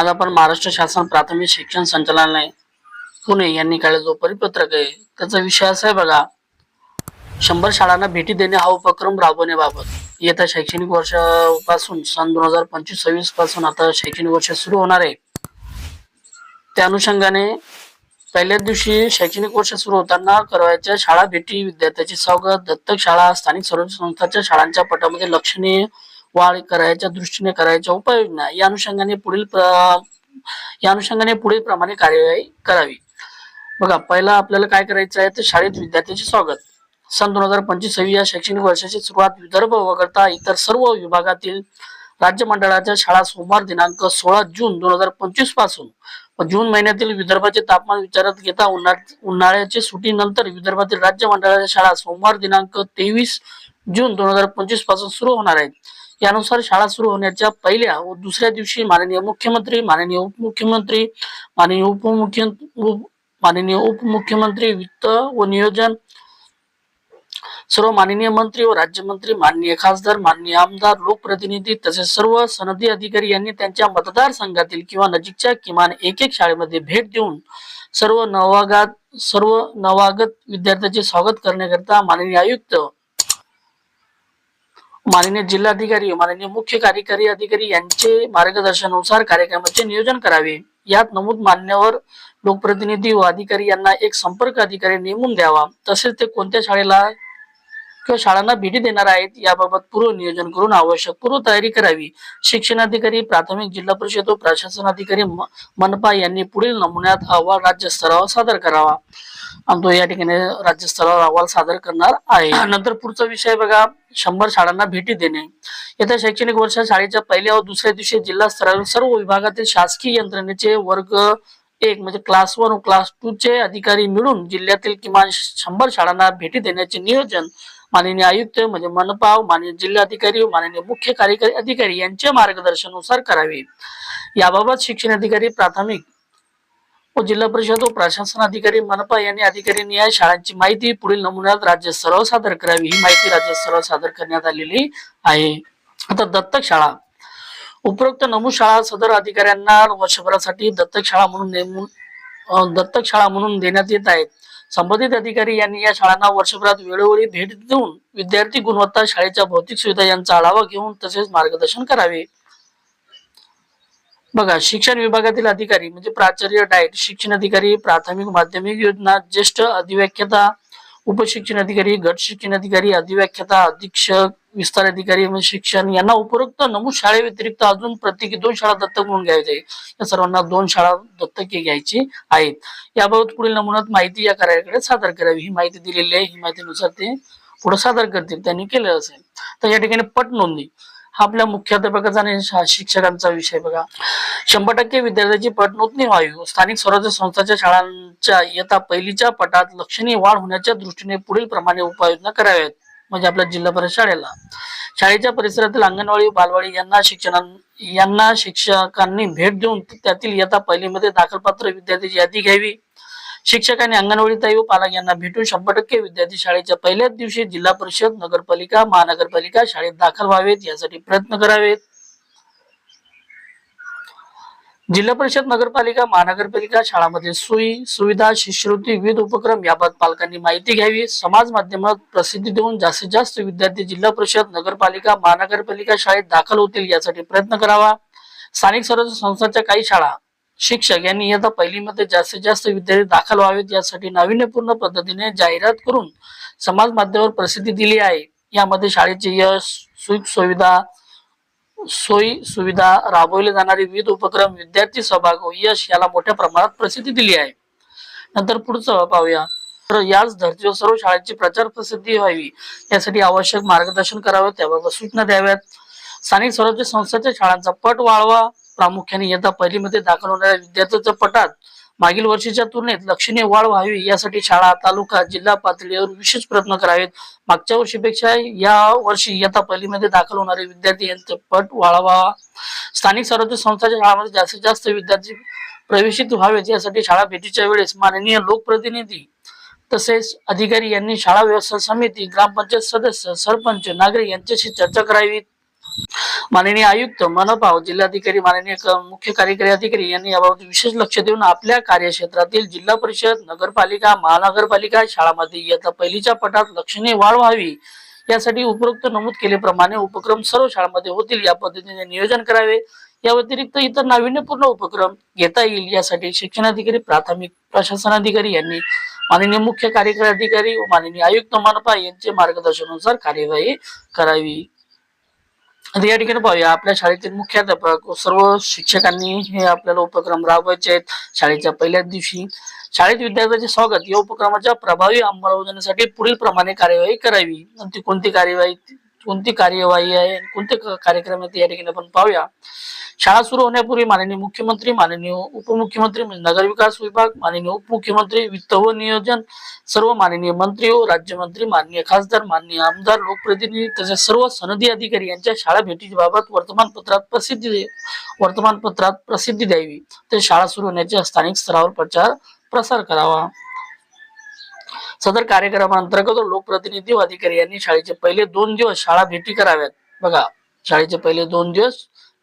आज आपण महाराष्ट्र शासन प्राथमिक शिक्षण संचालनालय पुणे यांनी काढलेला जो परिपत्रक आहे त्याचा विषय असा आहे बघा. शंभर शाळांना भेटी देणे हा उपक्रम राबवण्याबाबत. येत्या शैक्षणिक वर्षापासून सन दोन हजार पंचवीस सव्वीसपासून आता शैक्षणिक वर्ष सुरू होणार आहे. त्या अनुषंगाने पहिल्याच दिवशी शैक्षणिक वर्ष सुरू होताना करवायच्या शाळा भेटी विद्यार्थ्याची स्वागत दत्तक शाळा स्थानिक स्वराज्य संस्थांच्या शाळांच्या पटामध्ये लक्षणीय वाढ करायच्या दृष्टीने करायच्या उपाययोजना या अनुषंगाने पुढील या अनुषंगाने पुढील प्रमाणे कार्यवाही करावी. बघा पहिला आपल्याला काय करायचं आहे तर शाळेत विद्यार्थ्यांचे स्वागत. सन दोन हजार पंचवीस सव्वीस या शैक्षणिक वर्षाची सुरुवात विदर्भ वगळता इतर सर्व विभागातील राज्य मंडळाच्या शाळा सोमवार दिनांक सोळा जून दोन हजार पंचवीसपासून. जून महिन्यातील विदर्भाचे तापमान विचारात घेता उन्हाळ- उन्हाळ्याच्या सुटीनंतर विदर्भातील राज्य मंडळाच्या शाळा सोमवार दिनांक तेवीस जून दोन हजार पंचवीसपासून सुरू होणार आहेत. यानुसार शाळा सुरू होण्याच्या पहिल्या व दुसऱ्या दिवशी माननीय मुख्यमंत्री माननीय उपमुख्यमंत्री माननीय उपमुख्य माननीय उपमुख्यमंत्री वित्त व नियोजन सर्व माननीय मंत्री व राज्यमंत्री माननीय खासदार माननीय आमदार लोकप्रतिनिधी तसेच सर्व सनदी अधिकारी यांनी त्यांच्या मतदारसंघातील किंवा नजीकच्या किमान एक एक शाळेमध्ये भेट देऊन सर्व नवागत सर्व नवागत विद्यार्थ्यांचे स्वागत करण्याकरिता माननीय आयुक्त माननीय जिल्हाधिकारी माननीय मुख्य कार्यकारी अधिकारी यांचे मार्गदर्शनानुसार कार्यक्रमाचे नियोजन करावे. यात नमूद मान्यवर लोकप्रतिनिधी व अधिकारी यांना एक संपर्क अधिकारी नेमून द्यावा. तसेच ते कोणत्या शाळेला शाळांना भेटी देणार आहेत याबाबत पूर्व नियोजन करून आवश्यक पूर्व तयारी करावी. शिक्षणाधिकारी प्राथमिक जिल्हा परिषद व प्रशासन अधिकारी मनपा यांनी पुढील नमुन्यात अहवाल राज्यस्तरावर सादर करावा. आणि तो या ठिकाणी राज्यस्तरावर अहवाल सादर करणार आहे. नंतर पुढचा विषय बघा शंभर शाळांना भेटी देणे. येत्या शैक्षणिक वर्षात शाळेच्या पहिल्या व दुसऱ्या दिवशी जिल्हा स्तरावर सर्व विभागातील शासकीय यंत्रणेचे वर्ग एक म्हणजे क्लास वन व क्लास टू चे अधिकारी मिळून जिल्ह्यातील किमान शंभर शाळांना भेटी देण्याचे नियोजन माननीय आयुक्त म्हणजे मनपा माननीय जिल्हाधिकारी माननीय मुख्य कार्यकारी अधिकारी यांच्या मार्गदर्शनानुसार करावे. याबाबत शिक्षण अधिकारी प्राथमिक व जिल्हा परिषद व प्रशासन अधिकारी मनपा यांनी अधिकारी निहाय शाळांची माहिती पुढील नमुन्यात राज्य स्तरावर सादर करावी ही माहिती राज्य स्तरावर सादर करण्यात आलेली आहे. आता दत्तक शाळा. उपरोक्त नमूद शाळा सदर अधिकाऱ्यांना वर्षभरासाठी दत्तक शाळा म्हणून नेमून दत्तक शाळा म्हणून देण्यात येत आहेत संबंधित अधिकारी यांनी या शाळांना वर्षभरात वेळोवेळी भेट देऊन विद्यार्थी गुणवत्ता शाळेच्या भौतिक सुविधा यांचा आढावा घेऊन तसेच मार्गदर्शन करावे. बघा शिक्षण विभागातील अधिकारी म्हणजे प्राचार्य डायट शिक्षण अधिकारी प्राथमिक माध्यमिक योजना ज्येष्ठ अधिव्याख्याता उपशिक्षण अधिकारी गट शिक्षण अधिकारी अधिव्याख्याता अधीक्षक विस्तार अधिकारी शिक्षण यांना उपरोक्त नमूद शाळेव्यतिरिक्त अजून प्रत्येकी दोन शाळा दत्तक म्हणून घ्यायचे या सर्वांना दोन शाळा दत्तक घ्यायची आहेत. याबाबत पुढील नमुन्यात माहिती या कार्याकडे सादर करावी. ही माहिती दिलेली आहे. ही माहितीनुसार ते पुढे सादर करतील. त्यांनी केलं असेल. तर या ठिकाणी पट नोंदणी. हा आपल्या मुख्याध्यापकाचा आणि शा- शिक्षकांचा विषय बघा. शंभर टक्के विद्यार्थ्याची पट नोंदणी व्हावी. स्थानिक स्वराज्य संस्थांच्या शाळांच्या इयत्ता पहिलीच्या पटात लक्षणीय वाढ होण्याच्या दृष्टीने पुढील प्रमाणे उपाययोजना कराव्यात. म्हणजे आपल्या जिल्हा परिषद शाळेला. शाळेच्या परिसरातील अंगणवाडी बालवाडी यांना शिक्षणा यांना शिक्षकांनी भेट देऊन त्यातील इयत्ता पहिलीमध्ये दाखलपात्र विद्यार्थ्याची यादी घ्यावी. शिक्षकांनी अंगणवाडी ताई व पालक यांना भेटून शंभर टक्के विद्यार्थी शाळेच्या पहिल्याच दिवशी जिल्हा परिषद नगरपालिका महानगरपालिका शाळेत दाखल व्हावेत यासाठी प्रयत्न करावेत. जिल्हा परिषद नगरपालिका महानगरपालिका शाळांमध्ये सोयी सुविधा शिष्यवृत्ती विविध उपक्रम याबाबत पालकांनी माहिती घ्यावी. समाज माध्यमात प्रसिद्धी देऊन जास्तीत जास्त विद्यार्थी जिल्हा परिषद नगरपालिका महानगरपालिका शाळेत दाखल होतील यासाठी प्रयत्न करावा. स्थानिक स्वराज्य संस्थांच्या काही शाळा शिक्षक यांनी इयत्ता पहिलीमध्ये जास्तीत जास्त विद्यार्थी दाखल व्हावेत यासाठी नाविन्यपूर्ण पद्धतीने जाहिरात करून समाज माध्यमावर प्रसिद्धी दिली आहे. यामध्ये शाळेचे यश सुख सुविधा सोयी सुविधा राबवले जाणारे विविध उपक्रम विद्यार्थी सहभाग यश याला मोठ्या प्रमाणात प्रसिद्धी दिली आहे. नंतर पुढचं पाहूया. तर याच धर्तीवर सर्व शाळांची प्रचार प्रसिद्धी व्हावी यासाठी आवश्यक मार्गदर्शन करावे त्याबाबत सूचना द्याव्यात. स्थानिक स्वराज्य संस्थांच्या शाळांचा पट वाढवा. प्रामुख्याने इयत्ता पहिलीमध्ये दाखल होणाऱ्या विद्यार्थ्यांच्या पटात मागील वर्षीच्या तुलनेत लक्षणीय वाढ व्हावी यासाठी शाळा तालुका जिल्हा पातळीवर विशेष प्रयत्न करावेत. मागच्या वर्षीपेक्षा या वर्षी इयत्ता पहिलीमध्ये दाखल होणारे विद्यार्थी यांचे पट वाढावा. स्थानिक स्वराज्य संस्थांच्या शाळांमध्ये जास्तीत जास्त विद्यार्थी प्रवेशित व्हावेत यासाठी शाळा भेटीच्या वेळेस माननीय लोकप्रतिनिधी तसेच अधिकारी यांनी शाळा व्यवस्था समिती ग्रामपंचायत सदस्य सरपंच नागरिक यांच्याशी चर्चा करावी. माननीय आयुक्त मनपा जिल्हाधिकारी माननीय मुख्य कार्यकारी अधिकारी यांनी याबाबत विशेष लक्ष देऊन आपल्या कार्यक्षेत्रातील जिल्हा परिषद नगरपालिका महानगरपालिका शाळामध्ये इयत्ता पहिलीच्या पटात लक्षणीय वाढ व्हावी यासाठी उपरोक्त नमूद केल्याप्रमाणे उपक्रम सर्व शाळांमध्ये होतील या पद्धतीने नियोजन करावे. या व्यतिरिक्त इतर नाविन्यपूर्ण उपक्रम घेता येईल यासाठी शिक्षणाधिकारी प्राथमिक प्रशासन अधिकारी यांनी माननीय मुख्य कार्यकारी अधिकारी व माननीय आयुक्त मनपा यांचे मार्गदर्शनानुसार कार्यवाही करावी. आता या ठिकाणी पाहूया. आपल्या शाळेतील मुख्याध्यापक सर्व शिक्षकांनी हे आपल्याला उपक्रम राबवायचे आहेत. शाळेच्या पहिल्याच दिवशी शाळेत विद्यार्थ्यांचे स्वागत. या उपक्रमाच्या प्रभावी अंमलबजावणीसाठी पुढील प्रमाणे कार्यवाही करावी. आणि ती कोणती कार्यवाही? कोणती कार्यवाही आहे कोणते कार्यक्रम आहेत या ठिकाणी आपण पाहूया. शाळा सुरू होण्यापूर्वी माननीय मुख्यमंत्री माननीय उपमुख्यमंत्री म्हणजे नगरविकास विभाग माननीय उपमुख्यमंत्री वित्त व नियोजन सर्व माननीय मंत्री व राज्यमंत्री माननीय खासदार माननीय आमदार लोकप्रतिनिधी तसेच सर्व सनदी अधिकारी यांच्या शाळा भेटीबाबत वर्तमानपत्रात प्रसिद्धी वर्तमानपत्रात प्रसिद्धी द्यावी. ते शाळा सुरू होण्याच्या स्थानिक स्तरावर प्रचार प्रसार करावा. सदर कार्यक्रमांतर्गत लोकप्रतिनिधी व अधिकारी यांनी शाळेचे पहिले दोन दिवस शाळा भेटी कराव्यात. बघा शाळेचे पहिले दोन दिवस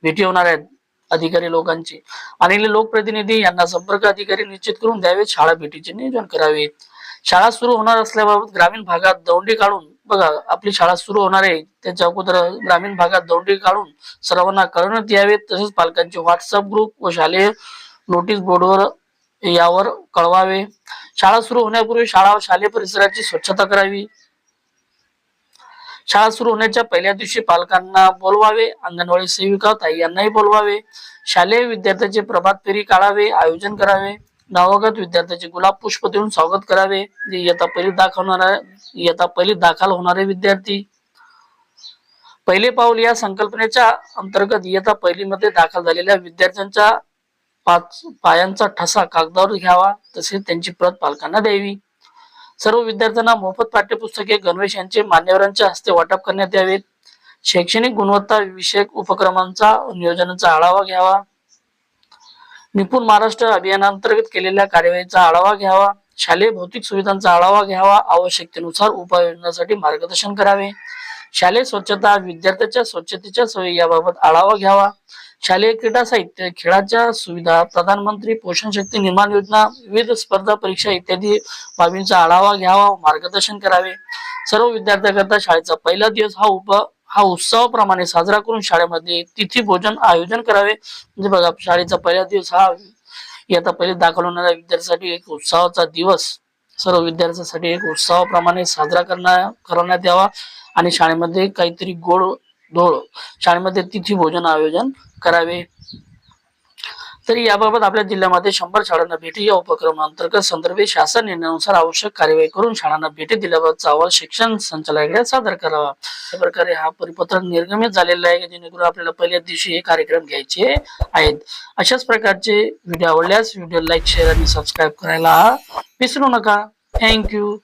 भेटी होणार आहेत अधिकारी लोकांची. आणि लोकप्रतिनिधी यांना संपर्क अधिकारी निश्चित करून द्यावेत शाळा भेटीचे नियोजन करावे. शाळा सुरू होणार असल्याबाबत ग्रामीण भागात दौंडी काढून बघा आपली शाळा सुरू होणार आहे. त्याच्या अगोदर ग्रामीण भागात दौंडी काढून सर्वांना कळवण्यात द्यावेत तसेच पालकांचे व्हॉट्सअप ग्रुप व शालेय नोटीस बोर्डवर यावर कळवावे. शाळा सुरू होण्यापूर्वी शाळा शालेय परिसराची स्वच्छता करावी. शाळा सुरू होण्याच्या पहिल्या दिवशी पालकांना बोलवावे. अंगणवाडी सेविका ताई यांनाही बोलवावे. शालेय विद्यार्थ्यांचे प्रभात फेरी काढावे आयोजन करावे. नवागत विद्यार्थ्याचे गुलाब पुष्प देऊन स्वागत करावे. जे इयत्ता पहिली दाखवणारा इयत्ता पहिली दाखल होणारे विद्यार्थी. पहिले पाऊल या संकल्पनेच्या अंतर्गत इयत्ता पहिलीमध्ये दाखल झालेल्या विद्यार्थ्यांच्या पाच पायांचा ठसा कागदावर घ्यावा तसेच त्यांची प्रत पालकांना द्यावी. सर्व विद्यार्थ्यांना मोफत पाठ्यपुस्तके गणवेश यांचे मान्यवरांच्या हस्ते वाटप करण्यात यावेत शैक्षणिक गुणवत्ता विषयक उपक्रमांचा नियोजनाचा आढावा घ्यावा. निपुण महाराष्ट्र अभियानांतर्गत केलेल्या कार्यवाहीचा आढावा घ्यावा. शालेय भौतिक सुविधांचा आढावा घ्यावा. आवश्यकतेनुसार उपाययोजनासाठी मार्गदर्शन करावे. शालेय स्वच्छता विद्यार्थ्याच्या स्वच्छतेच्या सोयी याबाबत आढावा घ्यावा. शालेय क्रीडा साहित्य खेळाच्या सुविधा प्रधानमंत्री पोषण शक्ती निर्माण योजना विविध स्पर्धा परीक्षा इत्यादी बाबींचा आढावा घ्यावा मार्गदर्शन करावे. सर्व विद्यार्थ्यांकरता शाळेचा पहिला दिवस हा उप हा उत्सवाप्रमाणे साजरा करून शाळेमध्ये तिथी भोजन आयोजन करावे. म्हणजे बघा शाळेचा पहिला दिवस हा आता पहिले दाखल होणाऱ्या विद्यार्थ्यांसाठी एक उत्सवाचा दिवस. सर्व विद्यार्थ्यांसाठी एक उत्सवाप्रमाणे साजरा करण्या करण्यात यावा आणि शाळेमध्ये काहीतरी गोड धोळ शाळेमध्ये तिथी भोजन आयोजन करावे. तरी याबाबत आपल्या जिल्ह्यामध्ये शंभर शाळांना भेटी या उपक्रमांतर्गत संदर्भित शासन निर्णयानुसार आवश्यक कार्यवाही करून शाळांना भेटी दिल्याबाबतचा अहवाल शिक्षण संचालकाकडे सादर करावा. अशा प्रकारे हा परिपत्रक निर्गमित झालेला आहे जेणेकरून आपल्याला पहिल्या दिवशी हे कार्यक्रम घ्यायचे आहेत. अशाच प्रकारचे व्हिडिओ आवडल्यास व्हिडिओ लाईक शेअर आणि सबस्क्राईब करायला विसरू नका. थँक्यू.